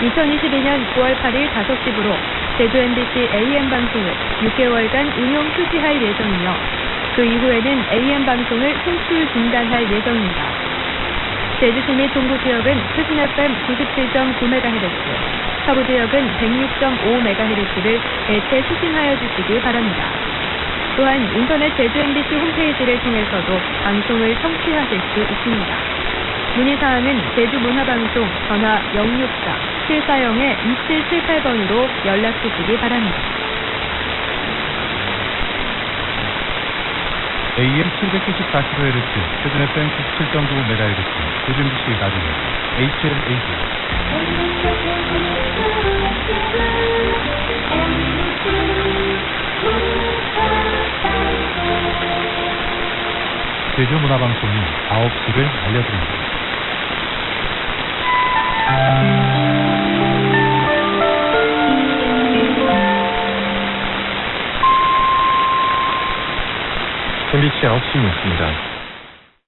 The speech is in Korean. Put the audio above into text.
2022년 9월 8일 5시부로 제주 MBC AM 방송을 6개월간 운영 휴지할 예정이며 그 이후에는 AM 방송을 송출 중단할 예정입니다. 제주시 및 동부 지역은 표준 FM 97.9MHz, 서부 지역은 106.5MHz를 대체 수신하여 주시기 바랍니다. 또한 인터넷 제주 MBC 홈페이지를 통해서도 방송을 청취하실 수 있습니다. 문의사항은 제주문화방송 전화 064-740-2778번으로 연락 주시기 바랍니다. AM 774kHz, 표준 FM 97.9MHz, 요즘 시 라디오, HLAG. 제주문화방송이 9시를 알려드립니다. MBC 9시 뉴스입니다.